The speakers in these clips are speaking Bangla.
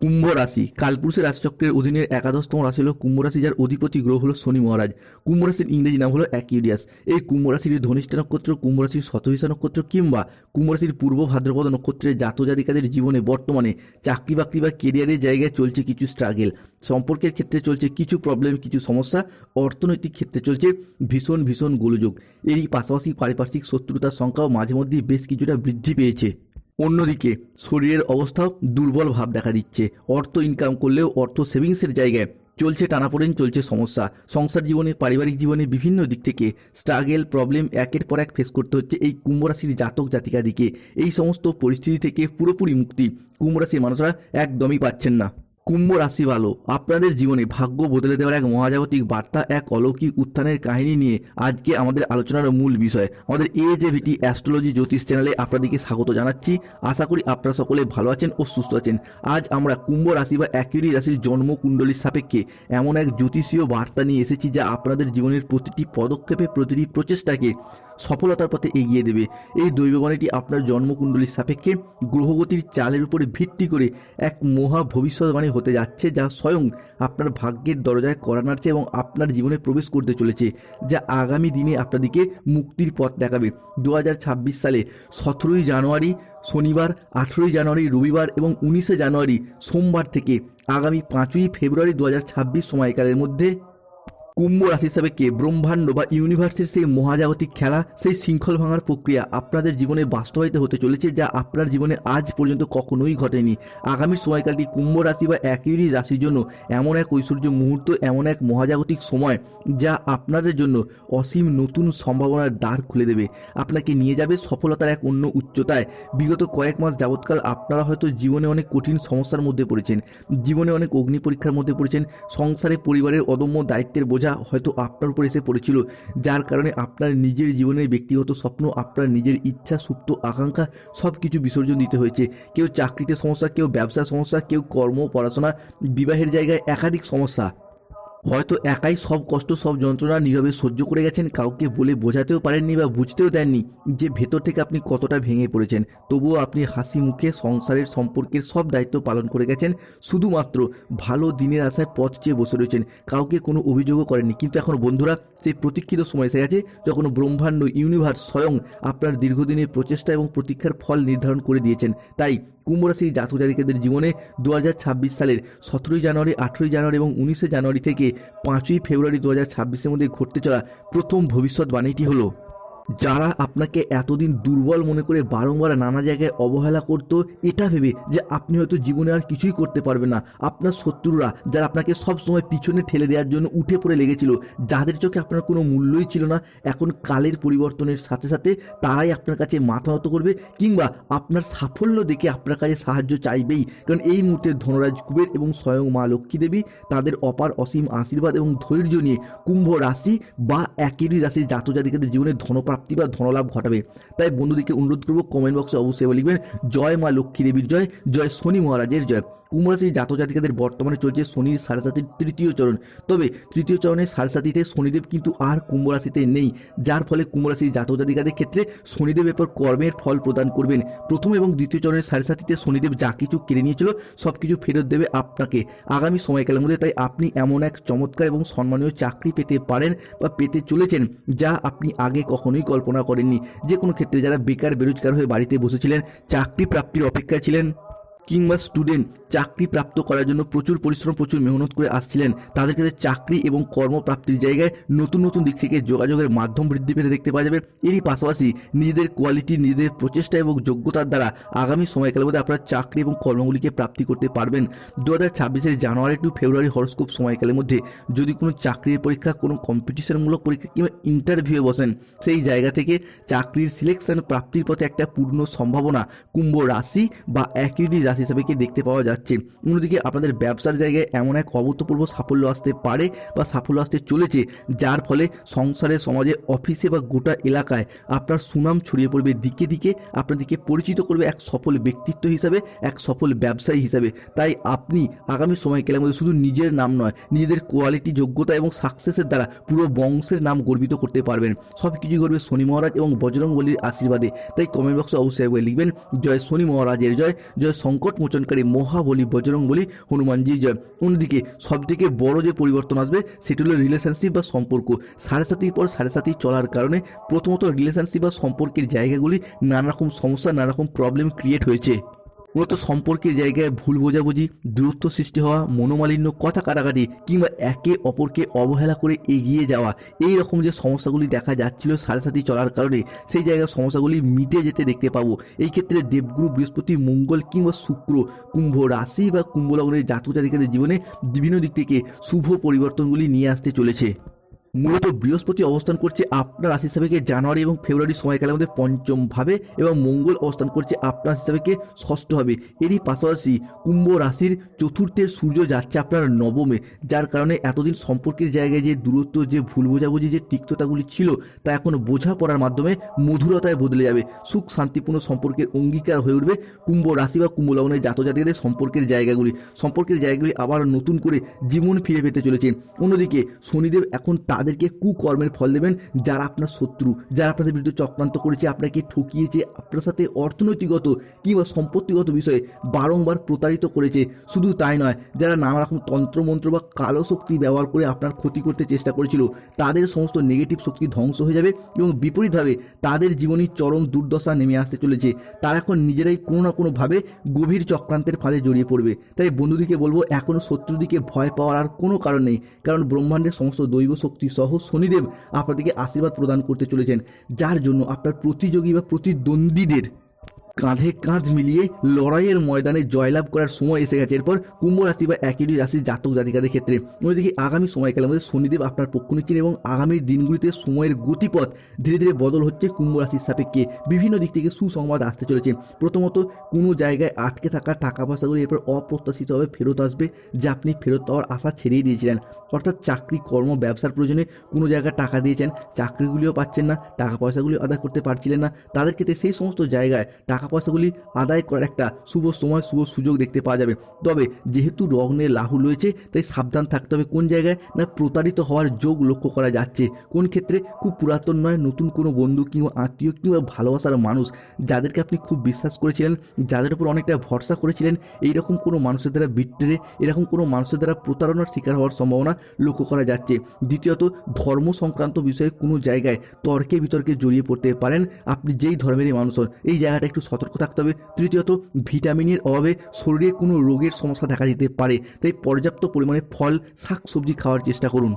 কুম্ভ রাশি। কালপুরুষের রাশিচক্রের অধীনের একাদশতম রাশি হলো কুম্ভ রাশি, যার অধিপতি গ্রহ হলো শনি মহারাজ। কুম্ভ রাশির ইংরেজি নাম হলো অ্যাকিউরিয়াস। এই কুম্ভ রাশির ধনিষ্ঠা নক্ষত্র, কুম্ভ রাশির শতভিষা নক্ষত্র কিংবা কুম্ভ রাশির পূর্ব ভাদ্রপদ নক্ষত্রের জাতজাতিকাদের জীবনে বর্তমানে চাকরি বাকরি বা কেরিয়ারের জায়গায় চলছে কিছু স্ট্রাগেল সম্পর্কের ক্ষেত্রে চলছে কিছু প্রবলেম কিছু সমস্যা। অর্থনৈতিক ক্ষেত্রে চলছে ভীষণ ভীষণ গোলযোগ। এরই পাশাপাশি পারিপার্শ্বিক শত্রুতার সংখ্যাও মাঝে মধ্যেই বেশ কিছুটা বৃদ্ধি পেয়েছে। অন্যদিকে শরীরের অবস্থাও দুর্বল ভাব দেখা দিচ্ছে। অর্থ ইনকাম করলেও অর্থ সেভিংসের জায়গায় চলছে টানাপোড়েন, চলছে সমস্যা। সংসার জীবনে, পারিবারিক জীবনে বিভিন্ন দিক থেকে স্ট্রাগেল প্রবলেম একের পর এক ফেস করতে হচ্ছে এই কুম্ভরাশির জাতক জাতিকা দিকে এই সমস্ত পরিস্থিতি থেকে পুরোপুরি মুক্তি কুম্ভরাশির মানুষরা একদমই পাচ্ছেন না। কুম্ভ রাশি ভালো। আপনাদের জীবনে ভাগ্য বদলে দেওয়ার এক মহাজাগতিক বার্তা, এক অলৌকিক উত্থানের কাহিনী নিয়ে আজকে আমাদের আলোচনার মূল বিষয়। আমাদের এ জে ভিটি অ্যাস্ট্রোলজি জ্যোতিষ চ্যানেলে আপনাদেরকে স্বাগত জানাচ্ছি। আশা করি আপনারা সকলে ভালো আছেন ও সুস্থ আছেন। আজ আমরা কুম্ভ রাশি বা অ্যাকিউরি রাশির জন্ম জন্মকুণ্ডলীর সাপেক্ষে এমন এক জ্যোতিষীয় বার্তা নিয়ে এসেছি যা আপনাদের জীবনের প্রতিটি পদক্ষেপে, প্রতিটি প্রচেষ্টাকে সফলতার পথে এগিয়ে দেবে। এই দৈববাণীটি আপনার জন্মকুণ্ডলীর সাপেক্ষে গ্রহগতির চালের উপরে ভিত্তি করে এক মহা ভবিষ্যৎবাণী হতে যাচ্ছে, যা স্বয়ং আপনার ভাগ্যের দরজায় করা নাড়ছে এবং আপনার জীবনে প্রবেশ করতে চলেছে, যা আগামী দিনে আপনাদেরকে মুক্তির পথ দেখাবে। দু হাজার ছাব্বিশ সালে সতেরোই জানুয়ারি শনিবার, আঠেরোই জানুয়ারি রবিবার এবং উনিশে জানুয়ারি সোমবার থেকে আগামী পাঁচই ফেব্রুয়ারি দু হাজার ছাব্বিশ সময়কালের মধ্যে কুম্ভ রাশি হিসাবে কে? ব্রহ্মাণ্ড বা ইউনিভার্সের সেই মহাজাগতিক খেলা, সেই শৃঙ্খল ভাঙার প্রক্রিয়া আপনাদের জীবনে বাস্তবায়িত হতে চলেছে যা আপনার জীবনে আজ পর্যন্ত কখনোই ঘটেনি। আগামী সময়কালটি কুম্ভ রাশি বা একইরি রাশির জন্য এমন এক ঐশ্বর্য মুহূর্ত, এমন এক মহাজাগতিক সময় যা আপনাদের জন্য অসীম নতুন সম্ভাবনার দ্বার খুলে দেবে। আপনাকে নিয়ে যাবে সফলতার এক অন্য উচ্চতায়। বিগত কয়েক মাস যাবৎকাল আপনারা হয়তো জীবনে অনেক কঠিন সমস্যার মধ্যে পড়েছেন। জীবনে অনেক অগ্নি পরীক্ষার মধ্যে পড়েছেন। সংসারে পরিবারের অদম্য দায়িত্বের বোঝা হয়তো আপনার উপর এসে পড়েছিল, যার কারণে আপনার নিজের জীবনের ব্যক্তিগত স্বপ্ন, আপনার নিজের ইচ্ছা, সুপ্ত আকাঙ্ক্ষা সব কিছু বিসর্জন দিতে হয়েছে। কেউ চাকরিতে সমস্যা, কেউ ব্যবসা সমস্যা, কেউ কর্ম, পড়াশোনা, বিবাহের জায়গায় একাধিক সমস্যা। হয়তো একাই সব কষ্ট, সব যন্ত্রণা নীরবে সহ্য করে গেছেন, কাউকে বলে বোঝাতেও পারেননি বা বুঝতেও দেননি যে ভেতর থেকে আপনি কতটা ভেঙে পড়েছেন। তবুও আপনি হাসি মুখে সংসারের সম্পর্কের সব দায়িত্ব পালন করে গেছেন, শুধুমাত্র ভালো দিনের আশায় পথ চেয়ে বসে রয়েছেন। কাউকে কোনো অভিযোগও করেননি। কিন্তু এখন বন্ধুরা, সেই প্রতীক্ষিত সময় এসে গেছে যখন ব্রহ্মাণ্ড ইউনিভার্স স্বয়ং আপনার দীর্ঘদিনের প্রচেষ্টা এবং প্রতীক্ষার ফল নির্ধারণ করে দিয়েছেন। তাই কুম্ভ রাশির জাতক জাতিকাদের জীবনে দু হাজার ছাব্বিশ সালের সতেরোই জানুয়ারি, আঠেরোই জানুয়ারি এবং উনিশে জানুয়ারি থেকে পাঁচই ফেব্রুয়ারি দু হাজার ছাব্বিশের মধ্যে ঘটতে চলা প্রথম ভবিষ্যৎবাণীটি হলো যারা আপনাকে এতদিন দুর্বল মনে করে বারংবার নানা জায়গায় অবহেলা করতো, এটা ভেবে যে আপনি হয়তো জীবনে আর কিছুই করতে পারবেন না। আপনার শত্রুরা, যারা আপনাকে সব সময় পিছনে ঠেলে দেওয়ার জন্য উঠে পড়ে লেগেছিল, যাদের চোখে আপনার কোনো মূল্যই ছিল না, এখন কালের পরিবর্তনের সাথে সাথে তারাই আপনার কাছে মাথা নত করবে কিংবা আপনার সাফল্য দেখে আপনার কাছে সাহায্য চাইবেই। কারণ এই মুহূর্তে ধনরাজ কুবের এবং স্বয়ং মা লক্ষ্মী দেবী তাদের অপার অসীম আশীর্বাদ এবং ধৈর্য নিয়ে কুম্ভ রাশি বা একেরই রাশির জাতজাতিকাদের জীবনে ধনপ্রাপ্তি বা ধনলাভ ঘটাবে। তাই বন্ধুদেরকে অনুরোধ করব কমেন্ট বক্সে অবশ্যই লিখবেন, জয় মা লক্ষ্মী দেবীর জয় জয় শনি মহারাজের জয়। কুম্ভরাশির জাতজাতিকাদের বর্তমানে চলছে শনির সাড়ে সাতির তৃতীয় চরণ। তবে তৃতীয় চরণের সাড়ে সাতিতে শনিদেব কিন্তু আর কুম্ভরাশিতে নেই। যার ফলে কুম্ভরাশির জাতজাতিকাদের ক্ষেত্রে শনিদেব এরপর কর্মের ফল প্রদান করবেন। প্রথম এবং দ্বিতীয় চরণের সাড়ে সাতিতে শনিদেব যা কিছু কেড়ে নিয়েছিল সব কিছু ফেরত দেবে আপনাকে। আগামী সময়কালের মধ্যে তাই আপনি এমন এক চমৎকার এবং সম্মানীয় চাকরি পেতে পারেন বা পেতে চলেছেন, যা আপনি আগে কখনোই কল্পনা করেননি। যে কোনো ক্ষেত্রে যারা বেকার, বেরোজগার হয়ে বাড়িতে বসেছিলেন চাকরি প্রাপ্তির অপেক্ষায় ছিলেন কিংবা স্টুডেন্ট চাকরি প্রাপ্ত করার জন্য প্রচুর পরিশ্রম, প্রচুর মেহনত করে আসছিলেন, তাদের কাছে চাকরি এবং কর্মপ্রাপ্তির জায়গায় নতুন নতুন দিক থেকে যোগাযোগের মাধ্যম বৃদ্ধি পেতে দেখতে পাওয়া যাবে। এরই পাশাপাশি নিজেদের কোয়ালিটি নিজেদের প্রচেষ্টা এবং যোগ্যতার দ্বারা আগামী সময়কালের মধ্যে আপনারা চাকরি এবং কর্মগুলিকে প্রাপ্তি করতে পারবেন। দু হাজার ছাব্বিশের জানুয়ারি টু ফেব্রুয়ারি হরস্কোপ সময়কালের মধ্যে যদি কোনো চাকরির পরীক্ষা, কোনো কম্পিটিশনমূলক পরীক্ষা কিংবা ইন্টারভিউয়ে বসেন, সেই জায়গা থেকে চাকরির সিলেকশন প্রাপ্তির পথে একটা পূর্ণ সম্ভাবনা কুম্ভ রাশি বা একইটি রাশি হিসাবে কি দেখতে পাওয়া যাচ্ছে? অন্যদিকে আপনাদের ব্যবসার জায়গায় এমন এক অভূতপূর্ব সাফল্য আসতে পারে বা সাফল্য আসতে চলেছে, যার ফলে সংসারে, সমাজে, অফিসে বা গোটা এলাকায় আপনার সুনাম ছড়িয়ে পড়বে। দিকে দিকে আপনাদেরকে পরিচিত করবে এক সফল ব্যক্তিত্ব হিসাবে, এক সফল ব্যবসায়ী হিসাবে। তাই আপনি আগামী সময়কালের মধ্যে শুধু নিজের নাম নয়, নিজেদের কোয়ালিটি যোগ্যতা এবং সাকসেসের দ্বারা পুরো বংশের নাম গর্বিত করতে পারবেন। সব কিছু করবে শনি মহারাজ এবং বজরং বলির আশীর্বাদে। তাই কমেন্ট বক্সে অবশ্যই লিখবেন, জয় শনি মহারাজের জয় জয় শঙ্কর সংকট মোচনকারী মহাবলী বজরং বলি হনুমানজি জয় অন্যদিকে সবথেকে বড় যে পরিবর্তন আসবে, সেটি হলো রিলেশনশিপ বা সম্পর্ক। সাড়ে সাতির পর সাড়ে সাতি চলার কারণে প্রথমত রিলেশনশিপ বা সম্পর্কের জায়গাগুলি নানারকম সমস্যা নানা রকম প্রবলেম ক্রিয়েট হয়েছে। মূলত সম্পর্কের জায়গায় ভুল বোঝাবুঝি, দূরত্ব সৃষ্টি হওয়া, মনোমালিন্য, কথা কাটাকাটি কিংবা একে অপরকে অবহেলা করে এগিয়ে যাওয়া, এই রকম যে সমস্যাগুলি দেখা যাচ্ছিল সাড়ে সাথে চলার কারণে, সেই জায়গায় সমস্যাগুলি মিটে যেতে দেখতে পাবো। এই ক্ষেত্রে দেবগুরু, বৃহস্পতি, মঙ্গল কিংবা শুক্র, কুম্ভ রাশি বা কুম্ভ লগ্নের জাতক জাতিকাদের জীবনে বিভিন্ন দিক থেকে শুভ পরিবর্তনগুলি নিয়ে আসতে চলেছে। মূলত বৃহস্পতি অবস্থান করছে আপনার রাশি হিসাবে জানুয়ারি এবং ফেব্রুয়ারি সময়কালের মধ্যে পঞ্চম ভাবে এবং মঙ্গল অবস্থান করছে আপনার রাশি হিসাবে ষষ্ঠ হবে এরই পাশাপাশি কুম্ভ রাশির চতুর্থের সূর্য যাচ্ছে আপনার নবমে, যার কারণে এতদিন সম্পর্কের জায়গায় যে দূরত্ব, যে ভুল বোঝাবুঝি, যে তিক্ততাগুলি ছিল, তা এখন বোঝাপড়ার মাধ্যমে মধুরতায় বদলে যাবে। সুখ শান্তিপূর্ণ সম্পর্কের অঙ্গীকার হয়ে উঠবে কুম্ভ রাশি বা কুম্ভ লগ্নের জাতজাতিদের সম্পর্কের জায়গাগুলি। সম্পর্কের জায়গাগুলি আবার নতুন করে জীবন ফিরে পেতে চলেছে। অন্যদিকে শনিদেব এখন তাদেরকে কুকর্মের ফল দেবেন যারা আপনার শত্রু, যারা আপনাদের বিরুদ্ধে চক্রান্ত করেছে, আপনাকে ঠকিয়েছে, আপনার সাথে অর্থনৈতিকগত কিংবা সম্পত্তিগত বিষয়ে বারংবার প্রতারিত করেছে। শুধু তাই নয়, যারা নানা রকম তন্ত্রমন্ত্র বা কালো শক্তি ব্যবহার করে আপনার ক্ষতি করতে চেষ্টা করেছিল, তাদের সমস্ত নেগেটিভ শক্তি ধ্বংস হয়ে যাবে এবং বিপরীতভাবে তাদের জীবনী চরম দুর্দশা নেমে আসতে চলেছে। তারা এখন নিজেরাই কোনো না কোনোভাবে গভীর চক্রান্তের ফাঁদে জড়িয়ে পড়বে। তাই বন্ধুদিকে বলব এখনও শত্রুদিকে ভয় পাওয়ার আর কোনো কারণ নেই, কারণ ব্রহ্মাণ্ডের সমস্ত দৈব শক্তি সহ শনিদেব আপনাদেরকে আশীর্বাদ প্রদান করতে চলেছেন যার জন্য আপনার প্রতিযোগী বা প্রতিদ্বন্দ্বীদের কাঁধে কাঁধ মিলিয়ে লড়াইয়ের ময়দানে জয়লাভ করার সময় এসে গেছে। এরপর কুম্ভ রাশি বা একই রাশির জাতক জাতিকাদের ক্ষেত্রে। অন্যদিকে আগামী সময়কালের মধ্যে শনিদেব আপনার পক্ষ নিচ্ছেন এবং আগামীর দিনগুলিতে সময়ের গতিপথ ধীরে ধীরে বদল হচ্ছে কুম্ভ রাশির সাপেক্ষে। বিভিন্ন দিক থেকে সুসংবাদ আসতে চলেছে। প্রথমত, কোনো জায়গায় আটকে থাকা টাকা পয়সাগুলি এরপর অপ্রত্যাশিতভাবে ফেরত আসবে যা আপনি ফেরত পাওয়ার আশা ছেড়েই দিয়েছিলেন। অর্থাৎ চাকরি, কর্ম, ব্যবসার প্রয়োজনে কোনো জায়গায় টাকা দিয়েছেন, চাকরিগুলিও পাচ্ছেন না, টাকা পয়সাগুলিও আদায় করতে পারছিলেন না। তাদের ক্ষেত্রে সেই সমস্ত জায়গায় টাকা পয়সাগুলি আদায় করার একটা শুভ সময়, শুভ সুযোগ দেখতে পাওয়া যাবে। তবে যেহেতু লগ্নে লাহু রয়েছে, তাই সাবধান থাকতে হবে কোন জায়গায়? না, প্রতারিত হওয়ার যোগ লক্ষ্য করা যাচ্ছে। কোন ক্ষেত্রে? খুব পুরাতন নয়, নতুন কোনো বন্ধু কিংবা আত্মীয় কিংবা ভালোবাসার মানুষ। যাদেরকে আপনি খুব বিশ্বাস করেছিলেন, যাদের উপর অনেকটা ভরসা করেছিলেন, এইরকম কোনো মানুষের দ্বারা বিট্রে, এরকম কোনো মানুষের দ্বারা প্রতারণার শিকার হওয়ার সম্ভাবনা লক্ষ্য করা যাচ্ছে। দ্বিতীয়ত, ধর্ম সংক্রান্ত বিষয়ে কোনো জায়গায় তর্কে বিতর্কে জড়িয়ে পড়তে পারেন। আপনি যেই ধর্মেরই মানুষ হন, এই জায়গাটা একটু সতর্ক থাকতে হবে। তৃতীয়ত, ভিটামিনের অভাবে শরীরে কোনো রোগের সমস্যা দেখা দিতে পারে। তাই পর্যাপ্ত পরিমাণে ফল শাক সবজি খাওয়ার চেষ্টা করুন।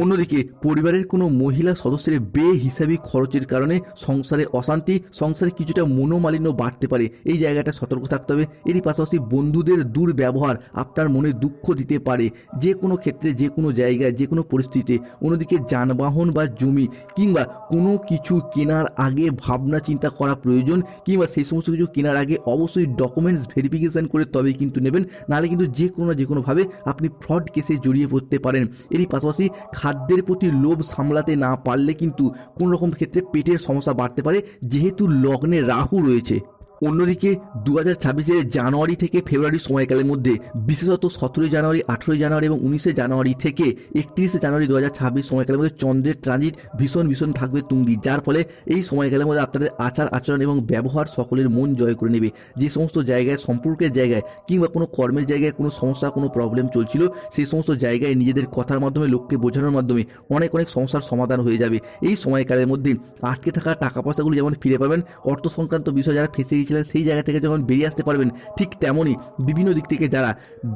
অন্যদিকে পরিবারের কোনো মহিলা সদস্যের বে বেহিসাবি খরচের কারণে সংসারে অশান্তি, সংসারে কিছুটা মনোমালিন্য বাড়তে পারে। এই জায়গাটা সতর্ক থাকতে হবে। এরই পাশাপাশি বন্ধুদের দুর্ব্যবহার আপনার মনে দুঃখ দিতে পারে। যে কোনো ক্ষেত্রে, যে কোনো জায়গায়, যে কোনো পরিস্থিতিতে, অন্যদিকে যানবাহন বা জমি কিংবা কোনো কিছু কেনার আগে ভাবনা চিন্তা করা প্রয়োজন কিংবা সেই সমস্ত কিছু কেনার আগে অবশ্যই ডকুমেন্টস ভেরিফিকেশান করে তবেই কিন্তু নেবেন। নাহলে কিন্তু যে কোনো না যে কোনোভাবে আপনি ফ্রড কেসে জড়িয়ে পড়তে পারেন। এরই পাশাপাশি খাদ্যের প্রতি লোভ সামলাতে না পারলে কিন্তু কোনো রকম ক্ষেত্রে পেটের সমস্যা বাড়তে পারে, যেহেতু লগ্নে রাহু রয়েছে। অন্যদিকে দু হাজার ছাব্বিশের জানুয়ারি থেকে ফেব্রুয়ারি সময়কালের মধ্যে বিশেষত সতেরোই জানুয়ারি, আঠেরোই জানুয়ারি এবং উনিশে জানুয়ারি থেকে একত্রিশে জানুয়ারি দু হাজার ছাব্বিশ সময়কালের মধ্যে চন্দ্রের ট্রানজিট ভীষণ ভীষণ থাকবে তুঙ্গি, যার ফলে এই সময়কালের মধ্যে আপনাদের আচার, আচরণ এবং ব্যবহার সকলের মন জয় করে নেবে। যে সমস্ত জায়গায়, সম্পর্কের জায়গায় কিংবা কোনো কর্মের জায়গায় কোনো সমস্যা, কোনো প্রবলেম চলছিল, সেই সমস্ত জায়গায় নিজেদের কথার মাধ্যমে, লোককে বোঝানোর মাধ্যমে অনেক অনেক সমস্যার সমাধান হয়ে যাবে। এই সময়কালের মধ্যে আটকে থাকা টাকা পয়সাগুলি যেমন ফিরে পাবেন, অর্থ সংক্রান্ত বিষয় যারা ফেসে গিয়েছিলেন, সেই জায়গা থেকে যখন বেরিয়ে আসতে পারবেন, ঠিক তেমনই বিভিন্ন দিক থেকে যারা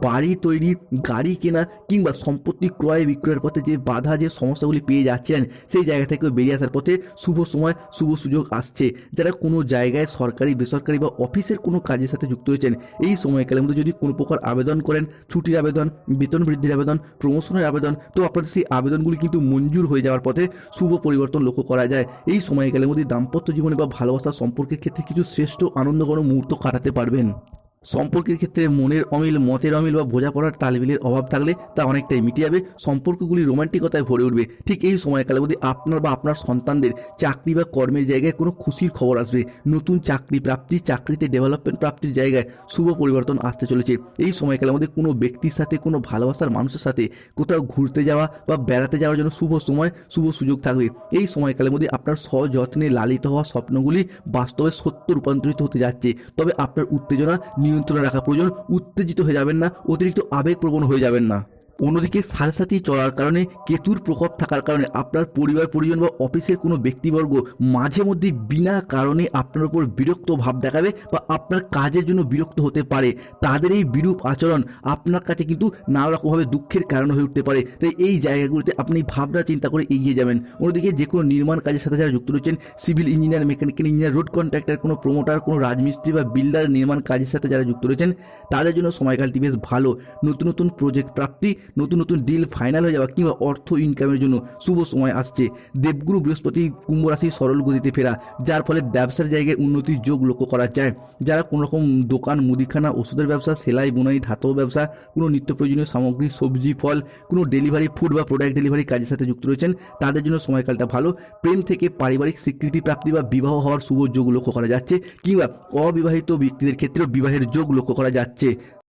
বাড়ি তৈরি, গাড়ি কেনা কিংবা সম্পত্তি ক্রয় বিক্রয়ের পথে যে বাধা, যে সমস্যাগুলি পেয়ে যাচ্ছিলেন, সেই জায়গা থেকে বেরিয়ে আসার পথে শুভ সময়, শুভ সুযোগ আসছে। যারা কোনো জায়গায় সরকারি, বেসরকারি বা অফিসের কোনো কাজের সাথে যুক্ত হয়েছেন এই সময়কালের মধ্যে যদি কোনো প্রকার আবেদন করেন, ছুটির আবেদন, বেতন বৃদ্ধির আবেদন প্রমোশনের আবেদন, তো আপনাদের সেই আবেদনগুলি কিন্তু মঞ্জুর হয়ে যাওয়ার পথে শুভ পরিবর্তন লক্ষ্য করা যায়। এই সময়কালের মধ্যে দাম্পত্য জীবনে বা ভালোবাসা সম্পর্কের ক্ষেত্রে কিছু শ্রেষ্ঠ আনন্দঘন মুহূর্ত কাটাতে পারবেন। সম্পর্কের ক্ষেত্রে মনের অমিল, মতের অমিল বা বোঝাপড়ার তালবিলের অভাব থাকলে তা অনেকটাই মিটে যাবে সম্পর্কগুলি রোমান্টিকতায় ভরে উঠবে। ঠিক এই সময়কালের মধ্যে আপনার বা আপনার সন্তানদের চাকরি বা কর্মের জায়গায় কোনো খুশির খবর আসবে, নতুন চাকরি প্রাপ্তি, চাকরিতে ডেভেলপমেন্ট প্রাপ্তির জায়গায় শুভ পরিবর্তন আসতে চলেছে। এই সময়কালের মধ্যে কোনো ব্যক্তির সাথে, কোনো ভালোবাসার মানুষের সাথে কোথাও ঘুরতে যাওয়া বা বেড়াতে যাওয়ার জন্য শুভ সময়, শুভ সুযোগ থাকবে। এই সময়কালের মধ্যে আপনার সযত্নে লালিত হওয়া স্বপ্নগুলি বাস্তবে সত্য রূপান্তরিত হতে যাচ্ছে, তবে আপনার উত্তেজনা নিয়ন্ত্রণে রাখা প্রয়োজন উত্তেজিত হয়ে যাবেন না অতিরিক্ত আবেগপ্রবণ হয়ে যাবেন না। অন্যদিকে সাড়ে সাথী চলার কারণে কেতুর প্রকোপ থাকার কারণে আপনার পরিবার, পরিজন বা অফিসের কোনো ব্যক্তিবর্গ মাঝে মধ্যে বিনা কারণে আপনার উপর বিরক্ত ভাব দেখাবে বা আপনার কাজের জন্য বিরক্ত হতে পারে। তাদের এই বিরূপ আচরণ আপনার কাছে কিন্তু নানা রকমভাবে দুঃখের কারণ হয়ে উঠতে পারে। তাই এই জায়গাগুলোতে আপনি ভাবনা, চিন্তা করে এগিয়ে যাবেন। অন্যদিকে যে কোনো নির্মাণ কাজের সাথে যারা যুক্ত রয়েছেন, civil engineer, mechanical engineer, road contractor, কোনো প্রমোটার, কোনো রাজমিস্ত্রি বা বিল্ডার নির্মাণ কাজের সাথে যারা যুক্ত রয়েছেন, তাদের জন্য সময়কালটি বেশ ভালো। নতুন নতুন প্রজেক্ট প্রাপ্তি নতুন নতুন ডিল ফাইনাল হয়ে যাওয়া কিংবা অর্থ ইনকামের জন্য শুভ সময় আসছে। দেবগুরু বৃহস্পতি কুম্ভ রাশির সরল গতিতে ফেরা, যার ফলে ব্যবসার জায়গায় উন্নতির যোগ লক্ষ্য করা যায়। যারা কোনো রকম দোকান, মুদিখানা, ওষুধের ব্যবসা, সেলাই, বুনাই, ধাতব ব্যবসা, কোনো নিত্য প্রয়োজনীয় সামগ্রী, সবজি, ফল, কোনো ডেলিভারি ফুড বা প্রোডাক্ট ডেলিভারি কাজের সাথে যুক্ত রয়েছেন, তাদের জন্য সময়কালটা ভালো। প্রেম থেকে পারিবারিক স্বীকৃতি প্রাপ্তি বা বিবাহ হওয়ার শুভ যোগ লক্ষ্য করা যাচ্ছে, কিংবা অবিবাহিত ব্যক্তিদের ক্ষেত্রেও বিবাহের যোগ লক্ষ্য করা যাচ্ছে।